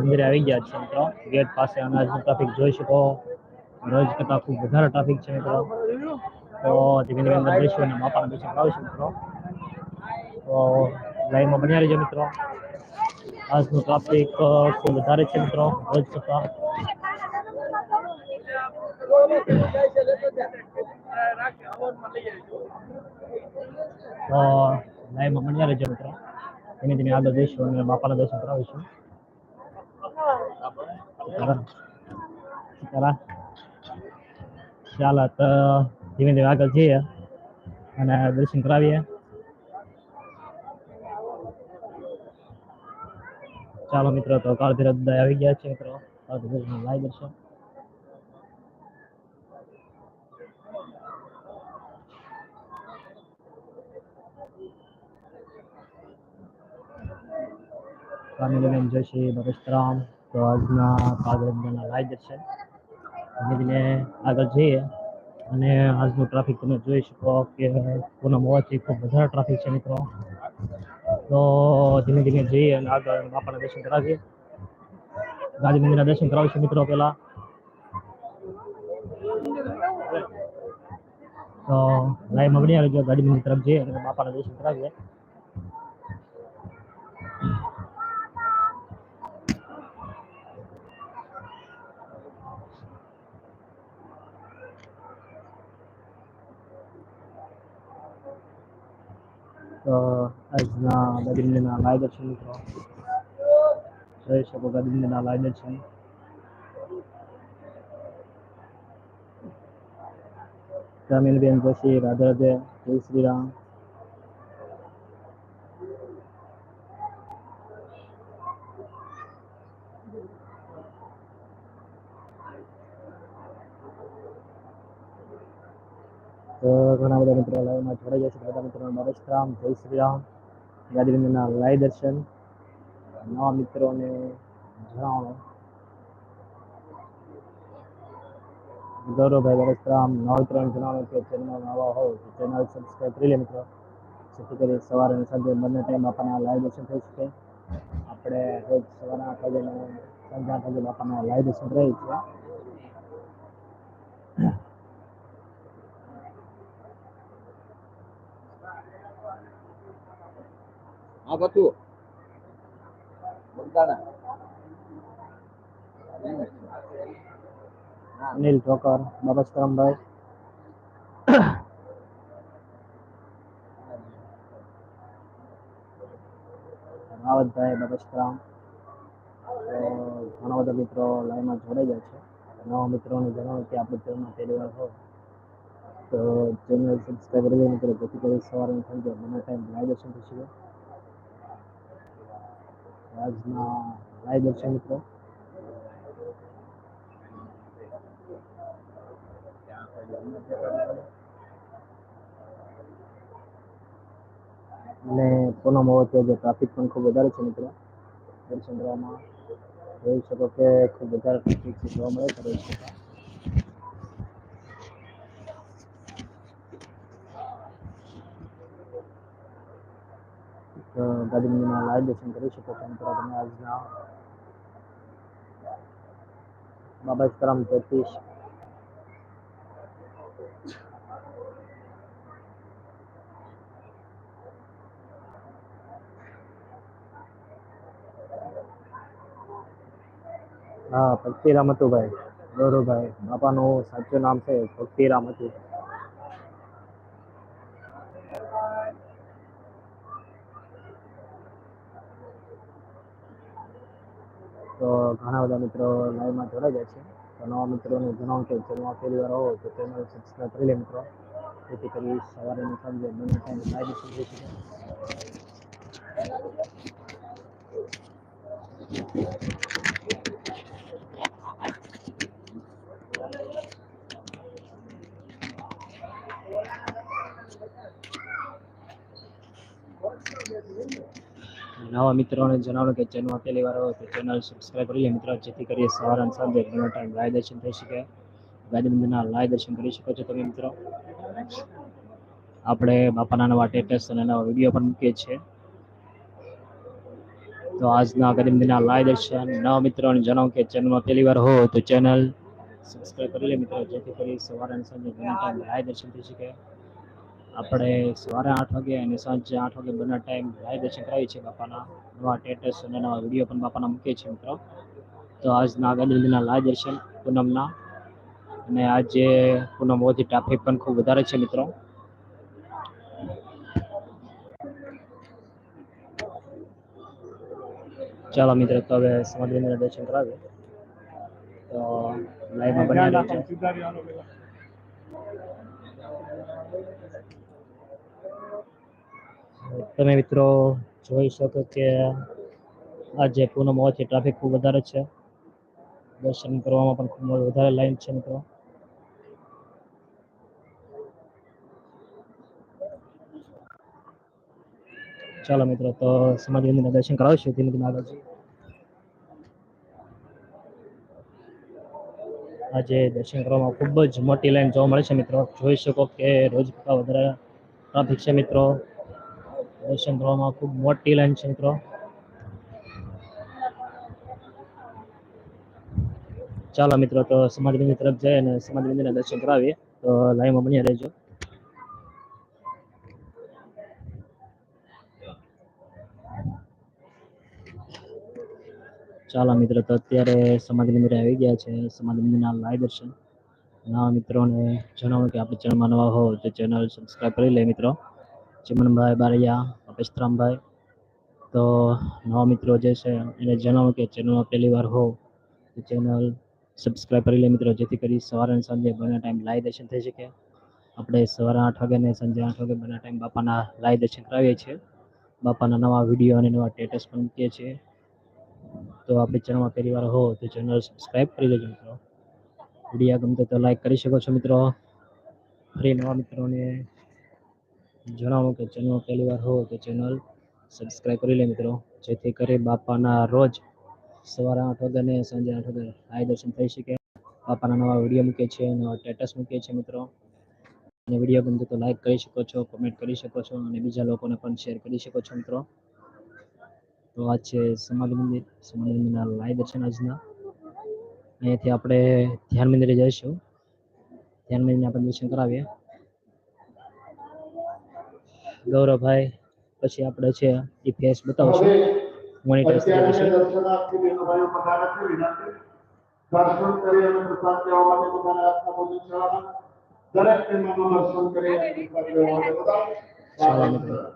મંદિરે આવી ગયા છે મિત્રો. ગેટ પાસે અનાજનું ટ્રાફિક જોઈ શકો. રોજ કરતાં ખૂબ વધારે ટ્રાફિક છે મિત્રો. તો ધીમે ધીમે અંદર જઈશું અને બાપાના દર્શન કરાવીશું મિત્રો. તો લાઈનમાં બન્યા રહીજો મિત્રો. આજનું ટ્રાફિક ખૂબ વધારે છે મિત્રો. રોજ કરતાં. તો લાઈવમાં બન્યા રહેજો મિત્રો. ધીમે ધીમે આગળ જઈશું અને બાપાના દર્શન કરાવીશું. ચાલો તો ધીમે ધીમે આગળ જઈએ અને દર્શન કરાવીએ ચાલો મિત્રો તો દાદા આવી ગયા છે મિત્રો કાળભૈરવ લાઈ દર્શન સ્વામિનારાયણ જોશી બગસ્તરામ તો આજના કાળભૈરવના લાઈ દર્શન. ધીમે ધીમે આગળ જઈએ અને આજનું ટ્રાફિક તમે જોઈ શકો કે પૂનમ હોવાથી ખૂબ વધારે ટ્રાફિક છે મિત્રો. તો ધીમે ધીમે જઈએ અને આગળ બાપાના દર્શન કરાવીએ. ગાંધી મંદિરના દર્શન કરાવીશું મિત્રો પહેલા. તો લાઈવમાં બની આવી ગાડી મંદિર તરફ જઈએ અને બાપાના દર્શન કરાવીએ. તો આજના ગાંધી મંદિરના લાઈવ દર્શન મિત્રો જોઈ શકો ગાંધી મંદિરના લાઈવ દર્શન ગ્રામીણબેન જોશી રાધે રાધે, જય શ્રી રામ તો ઘણા લાઈવમાં જોડાઈ જશે. બધા મિત્રો, નરેશ રામ, જય શ્રી રામ. ગાંધી મંદિરના દર્શન. નવા મિત્રોને જણાવો. ગૌરવભાઈ વરસરામ નવા મિત્રોને જણાવો કે ચેનલ નવા હોય તો ચેનલ સબસ્ક્રાઈબ કરી લે મિત્રો. જેથી કરી સવારે અને સાંજે બંને ટાઈમ આપણને લાઈવ દર્શન થઈ શકે. આપણે રોજ સવારે આઠ વાગે અને સાંજે આઠ વાગે બાપાના લાઈવ દર્શન રહી છે. હા બધું. અનિલ ઠોકર બાબસ્કરમભાઈ રાવતભાઈ બાબસ્કરામ તો ઘણા બધા મિત્રો લાઈનમાં જોડાઈ જાય છે. નવા મિત્રોને જણાવો કે આપણે ચેનલમાં પહેલી વાર હોય તો ચેનલ સબસ્ક્રાઈબ કરી મિત્રો. જેથી કરી સવારે થઈ જાય. મને ટાઈમ લાઈવ દર્શન થઈ આજના લાઈવ દર્શન મિત્રો. અને પૂનમ હોવાથી આજે ટ્રાફિક પણ ખૂબ વધારે છે મિત્રો. દર્શન કરવામાં. જોઈ શકો કે ખૂબ વધારે ટ્રાફિક જોવા મળે છે રોજ કરતાં. તો ગાંધી મંદિરના લાઈવ દર્શન કરી શકો છો. મિત્રો, તમે આજના બાબા સીતારામ તેત્રીસ હા, ભક્તિરામ હતું ભાઈ, ગૌરવભાઈ. બાપાનું સાચું નામ છે ભક્તિરામ હતું. તો ઘણા બધા મિત્રો લાઈવમાં જોડાઈ જાય છે. તો નવા મિત્રોને જણાવું કે ચેનલમાં પહેલી વાર આવો તો ચેનલ સબસ્ક્રાઈબ કરી લે મિત્રો. જેથી કરી સવારે અને સાંજે બંને ટાઈમ લાઈવ દર્શન થઈ શકે. નવા મિત્રોને જણાવો કે ચેનલ પહેલી વાર હોય તો ચેનલ સબસ્ક્રાઈબ કરી લે મિત્રો. જેથી કરી સવાર અને સાંજે ઘણો ટાઈમ લાય દર્શન થઈ શકે. ગાંધી મંદિરના લાય દર્શન કરી શકો છો તમે મિત્રો. આપણે બાપાના નવા ટેટસ અને નવા વીડિયો પણ મૂકીએ છીએ. તો આજના ગાંધી મંદિરના લાય દર્શન. નવા મિત્રોને જણાવો કે ચેનલમાં પહેલી વાર હો તો ચેનલ સબસ્ક્રાઈબ કરી લે મિત્રો. જેથી કરી સવાર અને સાંજે ઘણો ટાઈમ લાય દર્શન થઈ શકે. આપણે સવારે આઠ વાગે અને સાંજે આઠ વાગે બંને ટાઈમ લાઈવ દર્શન કરાવીએ છીએ બાપાના નવા ટેટસ અને નવા વીડિયો પણ બાપાના મૂકીએ છીએ મિત્રો. તો આજના ગરીબના લાઈવ દર્શન પૂનમના અને આજે પૂનમ હોવાથી ટ્રાફિક પણ ખૂબ વધારે છે મિત્રો. ચાલો મિત્રો, તો હવે સમાધિ મંદિરના દર્શન કરાવીએ. તો લાઈવમાં બન્યા રહેજો. તમે મિત્રો જોઈ શકો કે આજે પૂનમ હોવાથી ટ્રાફિક ખૂબ વધારે છે. દર્શન કરવામાં પણ ખૂબ વધારે લાઈન છે મિત્રો. ચાલો મિત્રો, તો સમાધિ મંદિરના દર્શન કરાવશું. ધીમે ધીમે આગળ આજે દર્શન કરવામાં ખૂબ જ મોટી લાઈન જોવા મળે છે મિત્રો. જોઈ શકો કે રોજ વધારે ટ્રાફિક છે મિત્રો. દર્શન કરવામાં ખૂબ મોટી લાઈન મિત્રો. ચાલો મિત્રો, તો મંદિર તરફ જઈએ અને મંદિરના દર્શન કરાવીએ. તો લાઈનમાં બન્યા રહેજો. ચાલો મિત્રો, તો અત્યારે સમાધિ મંદિરે આવી ગયા છે. સમાજ મંદિરના લાઈવ દર્શન. નવા મિત્રોને જણાવું કે આપણી ચેનલમાં નવા હો તો ચેનલ સબસ્ક્રાઈબ કરી લે મિત્રો. ચિમનભાઈ બારૈયા અપેશરામભાઈ તો નવા મિત્રો જે છે, એને જણાવો કે ચેનલમાં પહેલી વાર હો તો ચેનલ સબસ્ક્રાઈબ કરી લે મિત્રો, જેથી કરી સવારે અને સાંજે બંને ટાઈમ લાઈવ દર્શન થઈ શકે. આપણે સવારે આઠ વાગે ને સાંજે આઠ વાગે બંને ટાઈમ બાપાના લાઈવ દર્શન કરાવીએ છીએ. બાપાના નવા વીડિયો અને નવા સ્ટેટસ પણ મૂકીએ છીએ. તો આપણી ચેનલમાં પહેલી વાર હો તો ચેનલ સબસ્ક્રાઈબ કરી લેજો મિત્રો. વીડિયો ગમતો તો લાઈક કરી શકો છો મિત્રો. ફરી નવા મિત્રોને જણાવો કે ચેનલ પહેલી વાર હો તો ચેનલ સબસ્ક્રાઈબ કરી લે મિત્રો. જેથી કરી બાપાના રોજ સવારે આઠ વાગ્યા ને સાંજે આઠ વાગે લાઈવ દર્શન થઈ શકે. બાપાના નવા વીડિયો મૂકે છે, નવા સ્ટેટસ મૂકે છે મિત્રો. અને વીડિયો ગમતો તો લાઈક કરી શકો છો કમેન્ટ કરી શકો છો અને બીજા લોકોને પણ શેર કરી શકો છો મિત્રો. તો આ છે સમાધિ મંદિર. સમાધિ મંદિરના લાઈવ દર્શન આજના. અહીંયાથી આપણે ધ્યાન મંદિરે જઈશું. ધ્યાન મંદિરને આપણે દર્શન કરાવીએ. ગૌરવભાઈ પછી આપણે છે એ ફેસ બતાવશું મોનિટર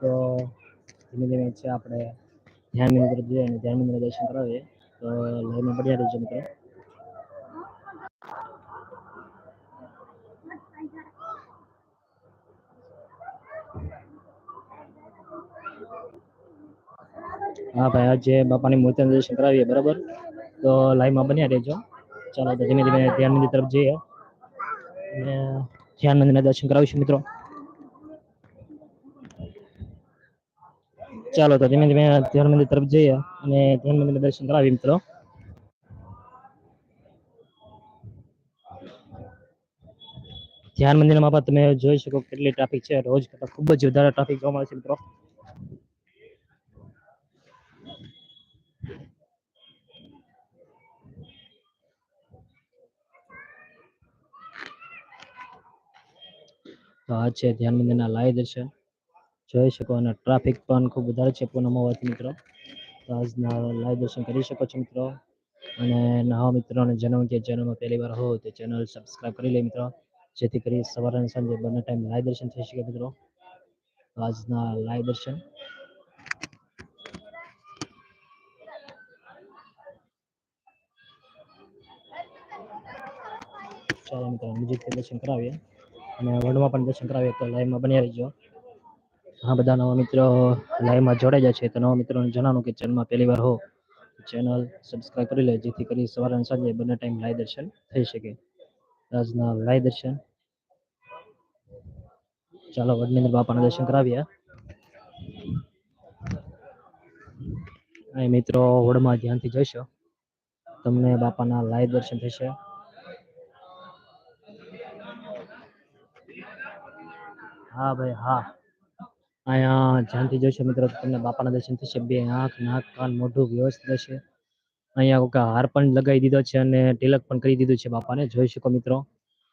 તો ધીમે ધીમે છે આપણે ધ્યાન મંદિર જઈએ અને ધ્યાન મંદિરના દર્શન કરાવીએ. તો લાઈનમાં પડ્યા રહેજો મિત્રો. હા ભાઈ આજે બાપાની મૂર્તિનું દર્શન કરાવીએ, બરાબર? તો લાઈવમાં બન્યા રહેજો. ચાલો, તો ધીમે ધીમે ધ્યાન મંદિર તરફ જઈએ. અને ધ્યાન મંદિરના દર્શન કરાવીશું, મિત્રો. ચાલો, તો ધીમે ધીમે ધ્યાન મંદિર તરફ જઈએ અને ધ્યાન મંદિરના દર્શન કરાવીએ, મિત્રો. ધ્યાન મંદિરમાં પણ તમે જોઈ શકો કેટલી ટ્રાફિક છે. રોજ કરતાં ખૂબ જ વધારે ટ્રાફિક જોવા મળે છે, મિત્રો. તો આ છે ધ્યાન મંદિરના લાઈવ દર્શન. જોઈ શકો અને ટ્રાફિક પણ ખૂબ વધારે છે પૂનમમાં હોવાથી મિત્રો. તો આજના લાઈવ દર્શન કરી શકો છો મિત્રો. અને નવા મિત્રોને જણાવું કે ચેનલમાં પહેલી વાર હો તો ચેનલ સબસ્ક્રાઈબ કરી લે મિત્રો. જેથી કરી સવારે અને સાંજે બંને ટાઈમ લાઈવ દર્શન થઈ શકે મિત્રો. આજના લાઈવ દર્શન. ચાલો મિત્રો, બીજું દર્શન કરાવીએ? અને વર્લ્ડમાં પણ દર્શન કરાવીએ તો લાઈવમાં બન્યા રહેજો. હા, બધા નવા મિત્રો લાઈવમાં જોડાઈ જાય છે તો નવા મિત્રોને જણાવું કે ચેનલમાં પહેલી વાર હો. ચેનલ સબસ્ક્રાઈબ કરી લે, જેથી કરી સવારે અને સાંજે બંને ટાઈમ લાઈવ દર્શન થઈ શકે. આજના લાઈવ દર્શન. ચાલો વડનીંદ્ર બાપાના દર્શન કરાવીએ. અહીં મિત્રો હોડમાં ધ્યાનથી જઈશો. તમને બાપાના લાઈવ દર્શન થશે. હા ભાઈ, હા. અહીંયા ધ્યાનથી જોશો મિત્રો તમને બાપાના દર્શન થશે. બે આંખ નાક કાન મોઢું વ્યવસ્થિત હશે. અહીંયા હાર પણ લગાવી દીધો છે અને તિલક પણ કરી દીધું છે બાપાને. જોઈ શકો મિત્રો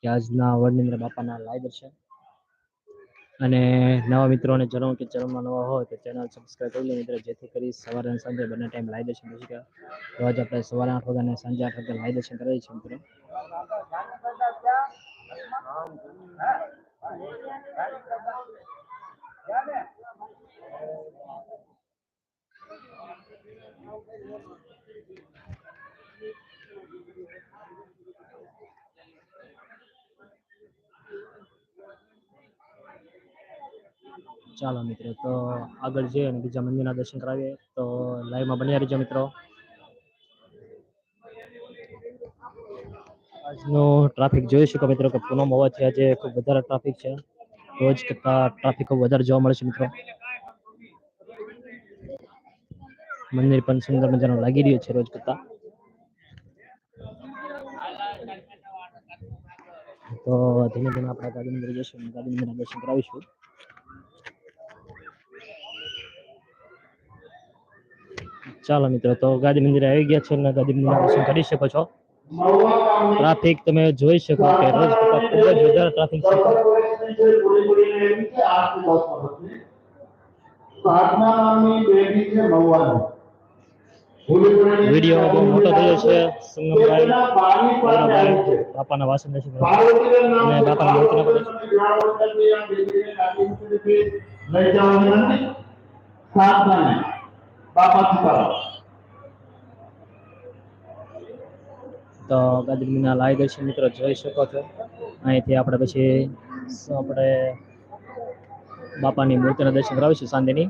કે આજના વર્ડની અંદર બાપાના લાઈવ દર્શન અને નવા મિત્રોને જણાવું કે ચેનલમાં નવા હોય તો ચેનલ સબસ્ક્રાઈબ કરી લે મિત્રો, જેથી કરી સવારે અને સાંજે બંને ટાઈમ લાઈવ દર્શન કરી શકે આજે આપણે સવારે આઠ વાગ્યા અને સાંજે આઠ વાગ્યા લાઈવ દર્શન કરીએ છીએ મિત્રો. ચાલો મિત્રો, તો આગળ જઈએ અને બીજા મંદિરના દર્શન કરાવીએ. તો લાઈવમાં બન્યા રહેજો મિત્રો. આજનો ટ્રાફિક જોઈ શકો મિત્રો કે પૂનમ હોવાથી આજે ખૂબ વધારે ટ્રાફિક છે. રોજ કરતા ટ્રાફિક ખૂબ વધારે જોવા મળે છે મિત્રો. મંદિર પણ સુંદર મજાનું લાગી રહ્યું છે રોજ કરતા. તો ધીમે ધીમે આપણે ગાડી મંદિર જઈશું ગાડી મંદિર દર્શન કરાવીશું. ચાલો મિત્રો, તો ગાંધી મંદિરે આવી ગયા છે અને ગાંધી મંદિરના દર્શન કરી શકો છો. ટ્રાફિક તમે જોઈ શકો કે રોજ કરતા ખૂબ જ વધારે ટ્રાફિક છે સત્તર વર્ષની છે, પૂરી પૂરીને એવી છે, આઠથી દસ વર્ષની. સાધના નામની બેબી છે મહુવાની. પૂરી પૂરીને વીડિયો બહુ મોટો થયો છે સંગમભાઈ તેના બાની પાસે આવી છે. બાપાના વાસણ દર્શન કરવા. પાર્વતીબેન નામ અને છે, બાપાની મૂર્તિના પાર્વતીબેન તમે ઘણા વખતથી આ બેબીને ગાંધી મંદિરેથી લઈ જવાની નથી. સાધનાને. બાપા સીતારામ. તો ગાદરીના લાઈવ દર્શન મિત્રો, જોઈ શકો છો. અહીંથી આપણે પછી આપણે બાપાની મૂર્તિના દર્શન કરાવીશું સાંજની.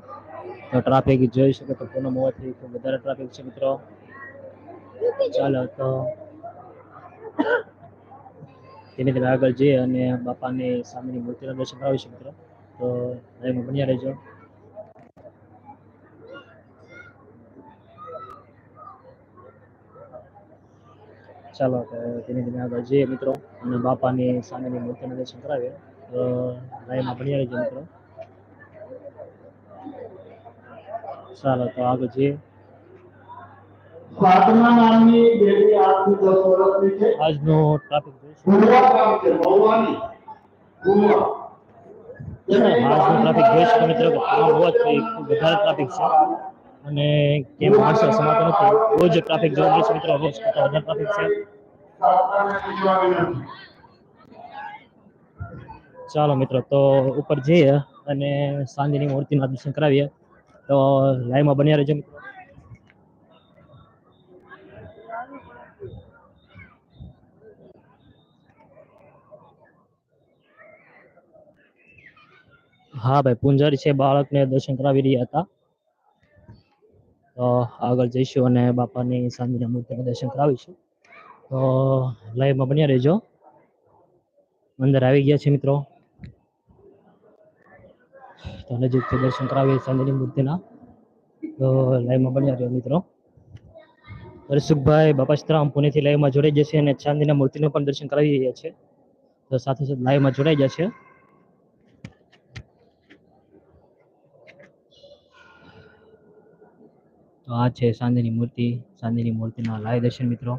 તો ટ્રાફિક જોઈ શકો તો પૂનમ હોવાથી ખૂબ વધારે ટ્રાફિક છે, મિત્રો. ચાલો તો ધીમે ધીમે આગળ જઈએ અને બાપાની સામેની મૂર્તિના દર્શન કરાવીશું, મિત્રો. તો બન્યા રહેજો. ચાલો ધીમે ધીમે આગળ જઈએ મિત્રો. અને બાપાની સામેની મૂર્તિના દર્શન કરાવીએ. તો લાઈનમાં ભણી રહેજો મિત્રો. ચાલો તો આગળ જઈએ. સાધના નામની દેવી આઠ દસ વર્ષની છે. આજનો ટ્રાફિક જોઈશું. પૂર્વા છે પૂર્વા આજનો ટ્રાફિક જોઈશું મિત્રો બહુ જ વધારે ટ્રાફિક છે. અને કેમ માણસો સમાતો નથી રોજ ટ્રાફિક જોવા મળે છે મિત્રો, રોજ કરતાં ટ્રાફિક છે. ચાલો મિત્રો, તો ઉપર જઈએ અને સાંજની મૂર્તિના દર્શન કરાવીએ. તો લાઈવમાં બન્યા રહેજો મિત્રો. હા ભાઈ, પૂંજારી છે, બાળકને દર્શન કરાવી રહ્યા હતા. આગળ જઈશું અને બાપાની સાંજના મૂર્તિના દર્શન કરાવીશું. તો, લાઈવમાં બન્યા રહેજો. અંદર આવી ગયા છે મિત્રો. તો નજીકથી દર્શન કરાવીએ ચાંદની મૂર્તિના. તો લાઈવમાં બન્યા રહ્યો મિત્રો. હર્ષુખભાઈ બાપાશ્રામ પુણેથી લાઈવમાં જોડાઈ જશે અને ચાંદીના મૂર્તિનું પણ દર્શન કરાવી રહ્યા છે. તો સાથે સાથે લાઈવમાં જોડાઈ જશે. તો આ છે સાંજની મૂર્તિ. સાંજની મૂર્તિના લાઈવ દર્શન મિત્રો.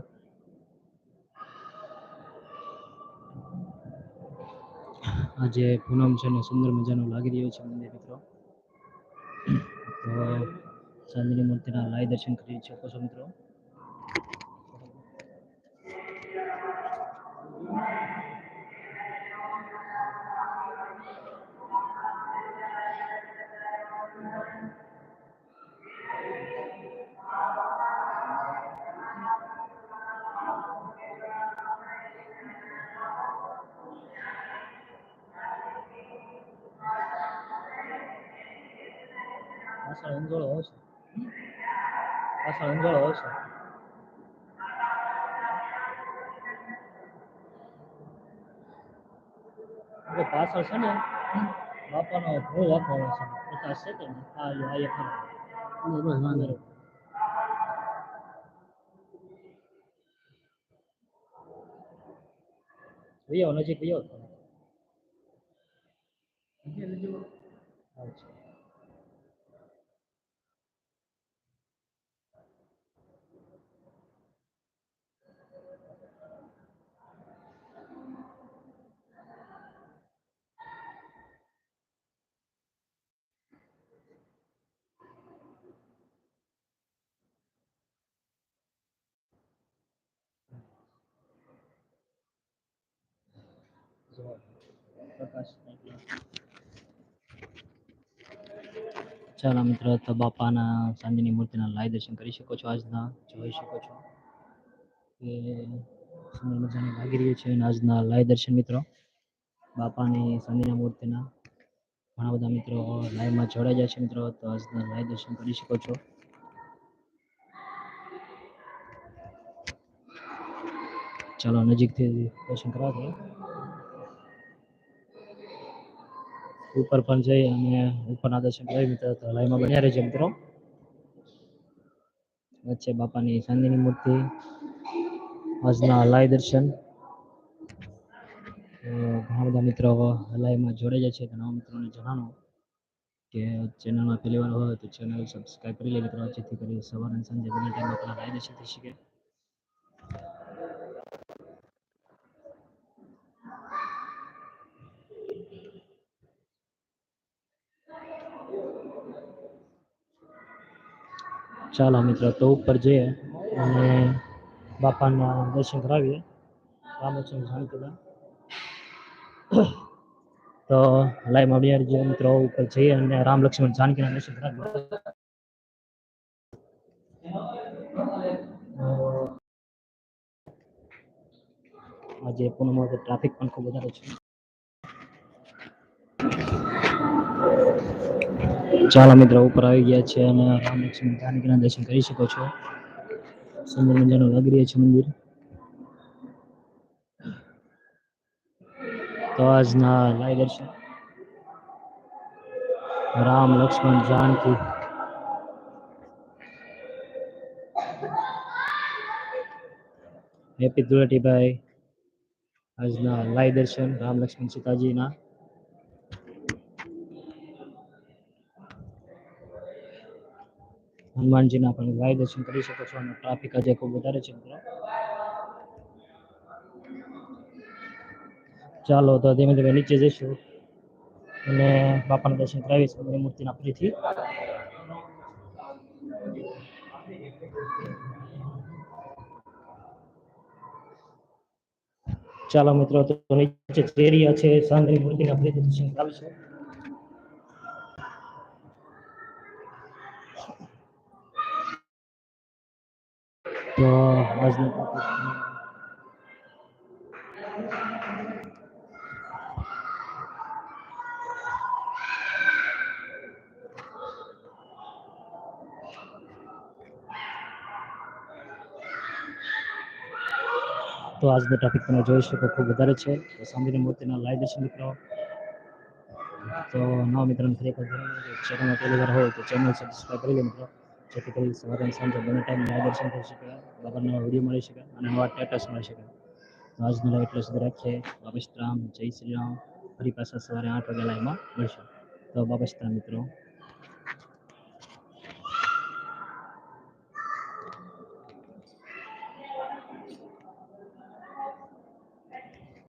આજે પૂનમ છે ને સુંદર મજાનું લાગી રહ્યો છે મંદિર મિત્રો. તો સાંજની મૂર્તિના લાઈવ દર્શન કરી શકો છો મિત્રો. પાછળ અંજોળો હશે પાછળ અંજોળો હશે એટલે પાછળ છે ને બાપાનો ભોગ આપવાનો છે. પચાસ સેકન્ડ આ જો આ એક બસ વાંધો. વિયો નજીક વિયો અચ્છા ચાલો મિત્રો, તો બાપાના સાંજની મૂર્તિના લાય દર્શન કરી શકો છો, આજના જોઈ શકો છો. કે સુંદર લાગી રહ્યું છે અને આજના લાય દર્શન મિત્રો. બાપાની સાંજના મૂર્તિના ઘણા બધા મિત્રો લાઈવમાં જોડાઈ જાય છે મિત્રો, તો આજના લાય દર્શન કરી શકો છો. ચાલો નજીકથી દર્શન કરવા દઈએ ઉપર પણ જઈ અને ઉપરના દર્શન કરી મિત્રો, તો લાઈવમાં બન્યા રહેજો મિત્રો. વચ્ચે બાપાની ચાંદીની મૂર્તિ, આજના લાઈવ દર્શન. ઘણા બધા મિત્રો હલાઈમાં જોડાઈ છે, તો નવા મિત્રોને જણાવો કે ચેનલમાં પહેલી વાર હોય તો ચેનલ સબસ્ક્રાઈબ કરી લે મિત્રો. જેથી કરી સવાર અને સાંજે બંને ટાઈમ આપણા લાઈવ દર્શન થઈ શકે ચાલો મિત્રો, તો ઉપર જઈએ અને બાપાના દર્શન કરાવીએ. રામચંદ્ર જાનકીના તો લાઈવમાં બિહાર જે મિત્રો ઉપર જઈએ અને રામ લક્ષ્મણ જાનકીના દર્શન કરાવીએ. આજે પૂનમ ટ્રાફિક પણ ખૂબ વધારે છે. ચાલો મિત્રો ઉપર આવી ગયા છે અને રામ લક્ષ્મણ જાનકીના દર્શન કરી શકો છો. સુંદર મજાનું લાગી રહ્યા છે મંદિર. તો આજના લાઈવ દર્શન. રામ લક્ષ્મણ જાનકી. હેપી ધુળેટીભાઈ આજના લાઈવ દર્શન રામ લક્ષ્મણ સીતાજીના. હનુમાનજીના પણ ગાય દર્શન કરી શકો છો અને ટ્રાફિક આજે ખૂબ વધારે છે મિત્રો. ચાલો તો ધીમે ધીમે નીચે જઈશું અને બાપાના દર્શન કરાવીશું અને મૂર્તિના ફરીથી. ચાલો મિત્રો, તો નીચે ચેરિયા છે સાંજની મૂર્તિના ફરીથી દર્શન કરાવીશું. તો આજનો topic તો આજનો ટોપિક તમે જોઈ શકો ખૂબ વધારે છે તો સાંભળીને મૂર્તિના લાઈવ દર્શન મિત્રો તો નવા મિત્રોને ફરી એકવાર જણાવું કે ચેનલમાં પહેલી વાર હોય તો ચેનલ સબસ્ક્રાઈબ કરી લો મિત્રો જેથી કરી સવારે સાંજે બંને ટાઈમ ન્યાય દર્શન થઈ શકે બાબા નવા વીડિયો મળી શકે અને નવા ટેટસ મળી શકે આજનો લાઈવ એટલો સુધી રાખીએ. બાબા શ્રી રામ, જય શ્રી રામ. ફરી પાછા સવારે આઠ વાગે લાઈવમાં મળશું. તો બાબા મિત્રો